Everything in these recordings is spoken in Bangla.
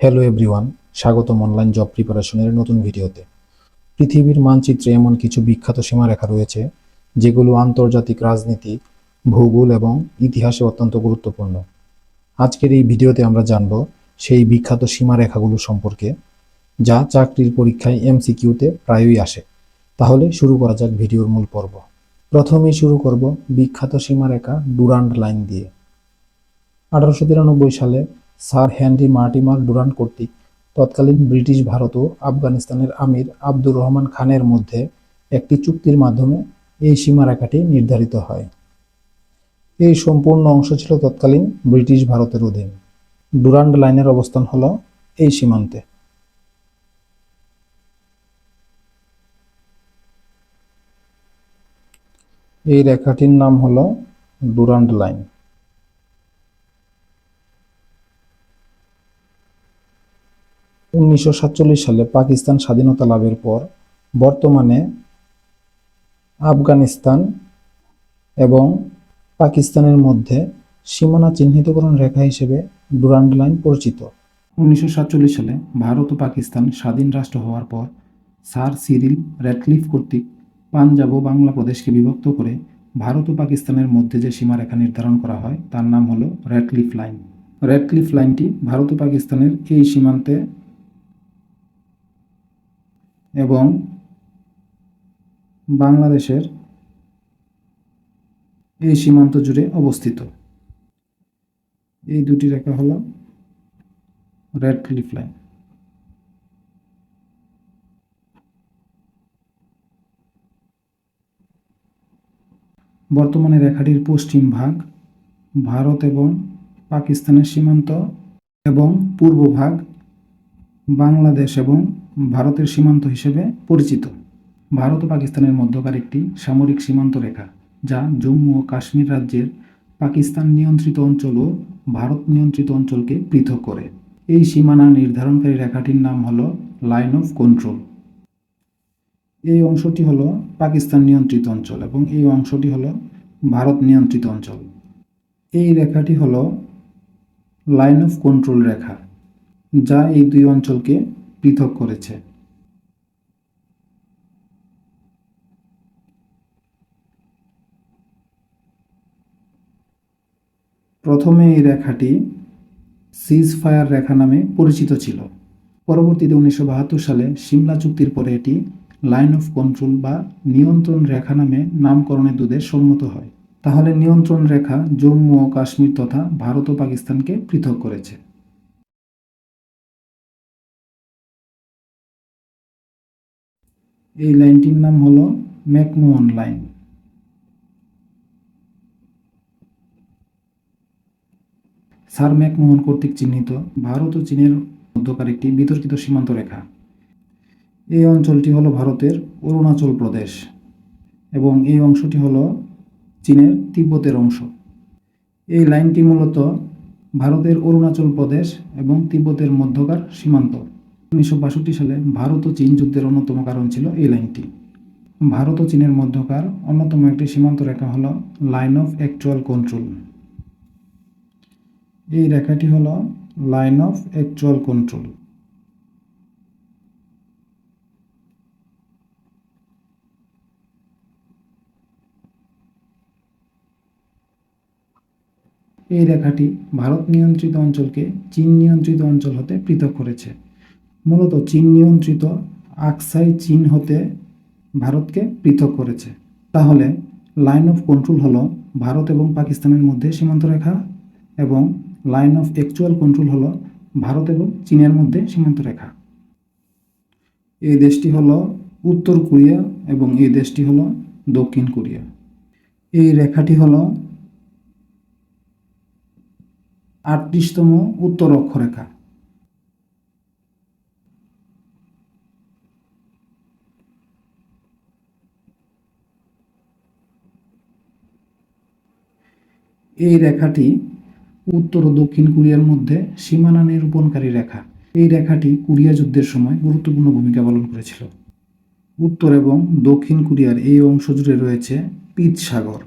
হ্যালো এভরিওয়ান স্বাগতম অনলাইন জব প্রিপারেশনের নতুন ভিডিওতে। পৃথিবীর মানচিত্রে এমন কিছু বিখ্যাত সীমারেখা রয়েছে, যেগুলো আন্তর্জাতিক রাজনীতি, ভূগোল এবং ইতিহাসে অত্যন্ত গুরুত্বপূর্ণ। আজকের এই ভিডিওতে আমরা জানব সেই বিখ্যাত সীমারেখাগুলো সম্পর্কে, যা চাকরির পরীক্ষায় এমসিকিউতে প্রায়ই আসে। তাহলে শুরু করা যাক ভিডিওর মূল পর্ব। প্রথমেই শুরু করব বিখ্যাত সীমারেখা ডুরান্ড লাইন দিয়ে। আঠারোশো তিরানব্বই সালে স্যার হেনরি মার্টিমার ডুরান্ড কর্তৃক তৎকালীন ব্রিটিশ ভারত ও আফগানিস্তানের আমির আব্দুর রহমান খানের মধ্যে একটি চুক্তির মাধ্যমে এই সীমারেখাটি নির্ধারিত হয়। এই সম্পূর্ণ অংশ ছিল তৎকালীন ব্রিটিশ ভারতের অধীন। ডুরান্ড লাইনের অবস্থান হল এই সীমান্তে। এই রেখাটির নাম হল ডুরান্ড লাইন। উনিশশো সাতচল্লিশ সালে পাকিস্তান স্বাধীনতা লাভের পর বর্তমানে আফগানিস্তান এবং পাকিস্তানের মধ্যে সীমানা চিহ্নিতকরণ রেখা হিসেবে ডুরান্ড লাইন পরিচিত। উনিশশো সাতচল্লিশ সালে ভারত ও পাকিস্তান স্বাধীন রাষ্ট্র হওয়ার পর স্যার সিরিল র্যাডক্লিফ কর্তৃক পাঞ্জাব ও বাংলা প্রদেশকে বিভক্ত করে ভারত ও পাকিস্তানের মধ্যে যে সীমারেখা নির্ধারণ করা হয়, তার নাম হলো র্যাডক্লিফ লাইন। র্যাডক্লিফ লাইনটি ভারত ও পাকিস্তানের এই সীমান্তে এবং বাংলাদেশের এই সীমান্ত জুড়ে অবস্থিত। এই দুটি রেখা হল রেড ক্লিফ লাইন। বর্তমানে রেখাটির পশ্চিম ভাগ ভারত এবং পাকিস্তানের সীমান্ত এবং পূর্ব ভাগ বাংলাদেশ এবং ভারতের সীমান্ত হিসেবে পরিচিত। ভারত ও পাকিস্তানের মধ্যকার একটি সামরিক সীমান্ত রেখা, যা জম্মু ও কাশ্মীর রাজ্যের পাকিস্তান নিয়ন্ত্রিত অঞ্চল ও ভারত নিয়ন্ত্রিত অঞ্চলকে পৃথক করে। এই সীমানা নির্ধারণকারী রেখাটির নাম হল লাইন অফ কন্ট্রোল। এই অংশটি হল পাকিস্তান নিয়ন্ত্রিত অঞ্চল এবং এই অংশটি হল ভারত নিয়ন্ত্রিত অঞ্চল। এই রেখাটি হল লাইন অফ কন্ট্রোল রেখা, যা এই দুই অঞ্চলকে পৃথক করেছে। প্রথমে এই রেখাটি সিজ ফায়ার রেখা নামে পরিচিত ছিল। পরবর্তীতে উনিশশো বাহাত্তর সালে সিমলা চুক্তির পরে এটি লাইন অফ কন্ট্রোল বা নিয়ন্ত্রণ রেখা নামে নামকরণের দুধে সম্মত হয়। তাহলে নিয়ন্ত্রণ রেখা জম্মু ও কাশ্মীর তথা ভারত ও পাকিস্তানকে পৃথক করেছে। এই লাইনটির নাম হলো ম্যাকমোহন লাইন স্যার ম্যাকমোহন কর্তৃক চিহ্নিত ভারত ও চীনের মধ্যকার একটি বিতর্কিত সীমান্ত রেখা। এই অঞ্চলটি হলো ভারতের অরুণাচল প্রদেশ এবং এই অংশটি হলো চীনের তিব্বতের অংশ। এই লাইনটি মূলত ভারতের অরুণাচল প্রদেশ এবং তিব্বতের মধ্যকার সীমান্ত। উনিশশো বাষট্টি সালে ভারত ও চীন যুদ্ধের অন্যতম কারণ ছিল এই লাইনটি। ভারত ও চীনের মধ্যকার অন্যতম একটি সীমান্ত রেখা হল লাইন অফ অ্যাকচুয়াল কন্ট্রোল। এই রেখাটি হল লাইন অফ অ্যাকচুয়াল কন্ট্রোল। এই রেখাটি ভারত নিয়ন্ত্রিত অঞ্চলকে চীন নিয়ন্ত্রিত অঞ্চল হতে পৃথক করেছে। মূলত চীন নিয়ন্ত্রিত আকসাই চীন হতে ভারতকে পৃথক করেছে। তাহলে লাইন অফ কন্ট্রোল হলো ভারত এবং পাকিস্তানের মধ্যে সীমান্ত রেখা এবং লাইন অফ অ্যাকচুয়াল কন্ট্রোল হলো ভারত এবং চীনের মধ্যে সীমান্ত রেখা এই দেশটি হলো উত্তর কোরিয়া এবং এই দেশটি হলো দক্ষিণ কোরিয়া। এই রেখাটি হলো আটত্রিশতম উত্তর অক্ষরেখা। এই রেখাটি উত্তর ও দক্ষিণ কোরিয়ার মধ্যে সীমানা নিরূপণকারী রেখা। এই রেখাটি কোরিয়া যুদ্ধের সময় গুরুত্বপূর্ণ ভূমিকা পালন করেছিল। উত্তর এবং দক্ষিণ কোরিয়ার এই অংশ জুড়ে রয়েছে পিত সাগর।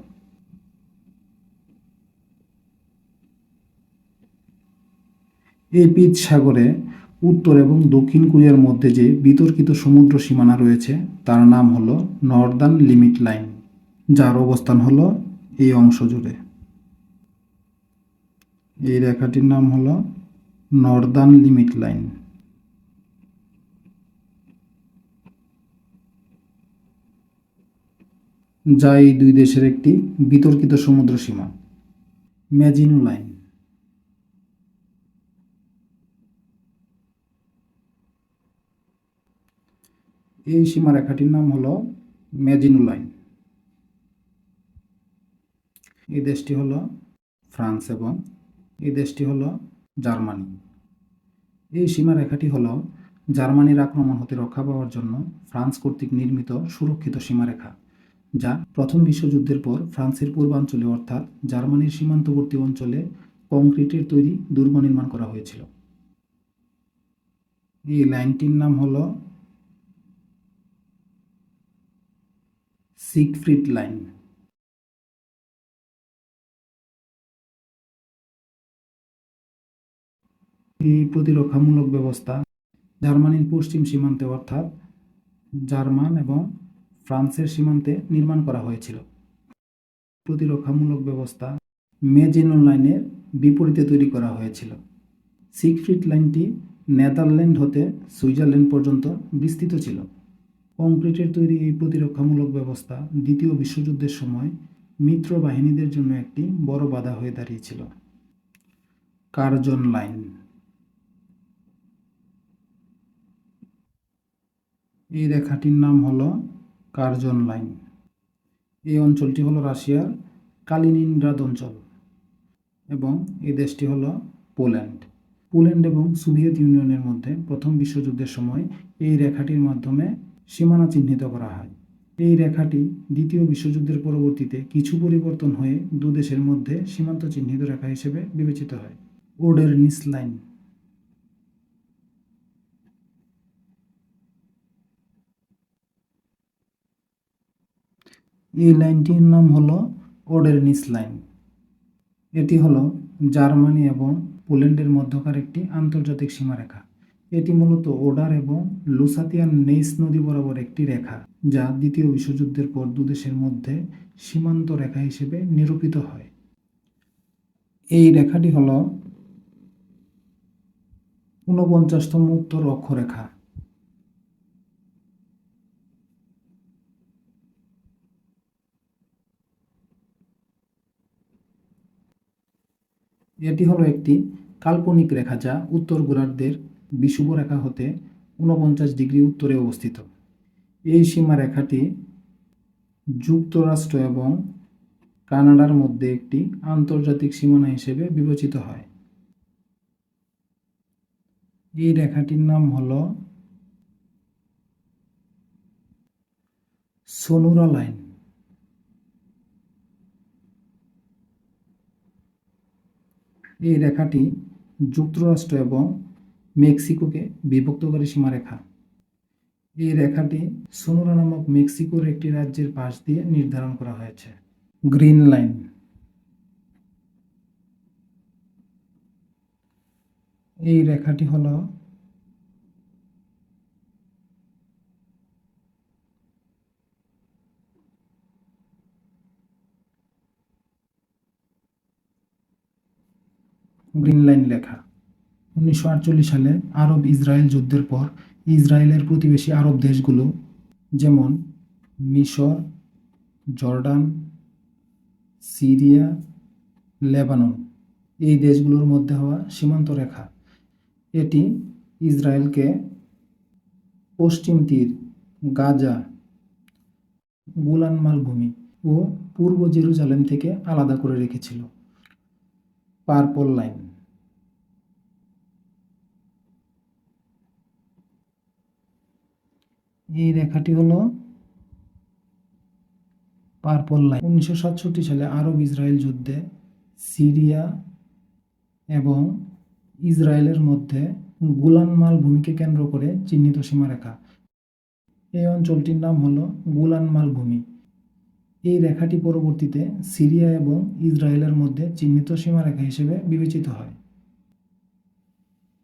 এই পিত সাগরে উত্তর এবং দক্ষিণ কোরিয়ার মধ্যে যে বিতর্কিত সমুদ্র সীমানা রয়েছে, তার নাম হলো নর্দার্ন লিমিট লাইন, যার অবস্থান হলো এই অংশ জুড়ে। এই রেখাটির নাম হলো নর্দার্ন লিমিট লাইন। যা এই দুই দেশের একটি বিতর্কিত সমুদ্র সীমা। ম্যাজিনো লাইন। এই সীমারেখাটির নাম হলো ম্যাজিনো লাইন। এই দেশটি হলো ফ্রান্স এবং এই দেশটি হলো জার্মানি। এই সীমারেখাটি হলো জার্মানির আক্রমণ হতে রক্ষা পাওয়ার জন্য ফ্রান্স কর্তৃক নির্মিত সুরক্ষিত সীমারেখা, যা প্রথম বিশ্বযুদ্ধের পর ফ্রান্সের পূর্বাঞ্চলে অর্থাৎ জার্মানির সীমান্তবর্তী অঞ্চলে কংক্রিটের তৈরি দুর্গ নির্মাণ করা হয়েছিল। এই লাইনটির নাম হলো সিগফ্রিড লাইন। এই প্রতিরক্ষামূলক ব্যবস্থা জার্মানির পশ্চিম সীমান্তে, অর্থাৎ জার্মান এবং ফ্রান্সের সীমান্তে নির্মাণ করা হয়েছিল। প্রতিরক্ষামূলক ব্যবস্থা মেজিনো লাইনের বিপরীতে তৈরি করা হয়েছিল। সিগফ্রিড লাইনটি নেদারল্যান্ড হতে সুইজারল্যান্ড পর্যন্ত বিস্তৃত ছিল। কংক্রিটের তৈরি এই প্রতিরক্ষামূলক ব্যবস্থা দ্বিতীয় বিশ্বযুদ্ধের সময় মিত্র বাহিনীদের জন্য একটি বড় বাধা হয়ে দাঁড়িয়েছিল। কার্জন লাইন এই রেখাটির নাম হলো কার্জন লাইন। এই অঞ্চলটি হলো রাশিয়ার কালিনিনগ্রাদ অঞ্চল এবং এই দেশটি হলো পোল্যান্ড। পোল্যান্ড এবং সোভিয়েত ইউনিয়নের মধ্যে প্রথম বিশ্বযুদ্ধের সময় এই রেখাটির মাধ্যমে সীমানা চিহ্নিত করা হয়। এই রেখাটি দ্বিতীয় বিশ্বযুদ্ধের পরবর্তীতে কিছু পরিবর্তন হয়ে দু দেশের মধ্যে সীমান্ত চিহ্নিত রেখা হিসেবে বিবেচিত হয়। ওডের নিস লাইন। এই লাইনটির নাম হলো ওডেরনিস লাইন। এটি হলো জার্মানি এবং পোল্যান্ডের মধ্যকার একটি আন্তর্জাতিক সীমারেখা। এটি মূলত ওডার এবং লুসাতিয়ান নেইস নদী বরাবর একটি রেখা, যা দ্বিতীয় বিশ্বযুদ্ধের পর দুদেশের মধ্যে সীমান্ত রেখা হিসেবে নিরূপিত হয়। এই রেখাটি হলো ঊনপঞ্চাশতম উত্তর অক্ষরেখা। এটি হলো একটি কাল্পনিক রেখা যা উত্তর গোলার্ধের বিষুব রেখা হতে ঊনপঞ্চাশ ডিগ্রি উত্তরে অবস্থিত। এই সীমা রেখাটি যুক্তরাষ্ট্র এবং কানাডার মধ্যে একটি আন্তর্জাতিক সীমানা হিসেবে বিবেচিত হয়। এই রেখাটির নাম হল সোনুরা লাইন। এই রেখাটি যুক্তরাষ্ট্র এবং মেক্সিকোকে বিভক্তকারী সীমারেখা। এই রেখাটি সোনোরা নামক মেক্সিকোর একটি রাজ্যের পাশ দিয়ে নির্ধারণ করা হয়েছে। Green line. এই রেখাটি হল গ্রিন লাইন লেখা। উনিশশো আটচল্লিশ সালে আরব ইসরায়েল যুদ্ধের পর ইসরায়েলের প্রতিবেশী আরব দেশগুলো যেমন মিশর, জর্ডান, সিরিয়া, লেবানন এই দেশগুলোর মধ্যে হওয়া সীমান্ত রেখা। এটি ইসরায়েলকে পশ্চিম তীর, গাজা গোলান মালভূমি ও পূর্ব জেরুজালেম থেকে আলাদা করে রেখেছিল। পার্পল লাইন এই রেখাটি হলো পার্পল লাইন উনিশশো সাতষট্টি সালে আরব ইসরায়েল যুদ্ধে সিরিয়া এবং ইসরায়েলের মধ্যে গুলান মালভূমিকে কেন্দ্র করে চিহ্নিত সীমারেখা। এই অঞ্চলটির নাম হলো গুলান মালভূমি এই রেখাটি পরবর্তীতে সিরিয়া এবং ইসরায়েলের মধ্যে চিহ্নিত সীমারেখা হিসেবে বিবেচিত হয়।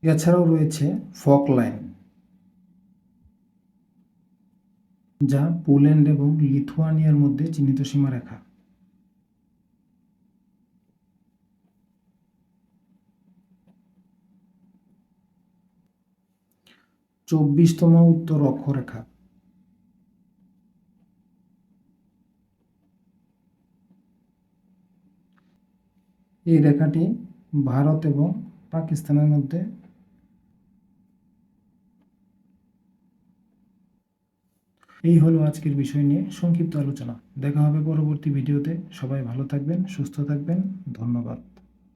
এছাড়াও রয়েছে ফক লাইন যা পোল্যান্ড এবং লিথুয়ানিয়ার মধ্যে চিহ্নিত সীমারেখা চব্বিশতম উত্তর অক্ষরেখা। এই রেখাটি ভারত এবং পাকিস্তানের মধ্যে এই হলো আজকের বিষয় নিয়ে সংক্ষিপ্ত আলোচনা। দেখা হবে পরবর্তী ভিডিওতে। সবাই ভালো থাকবেন, সুস্থ থাকবেন। ধন্যবাদ।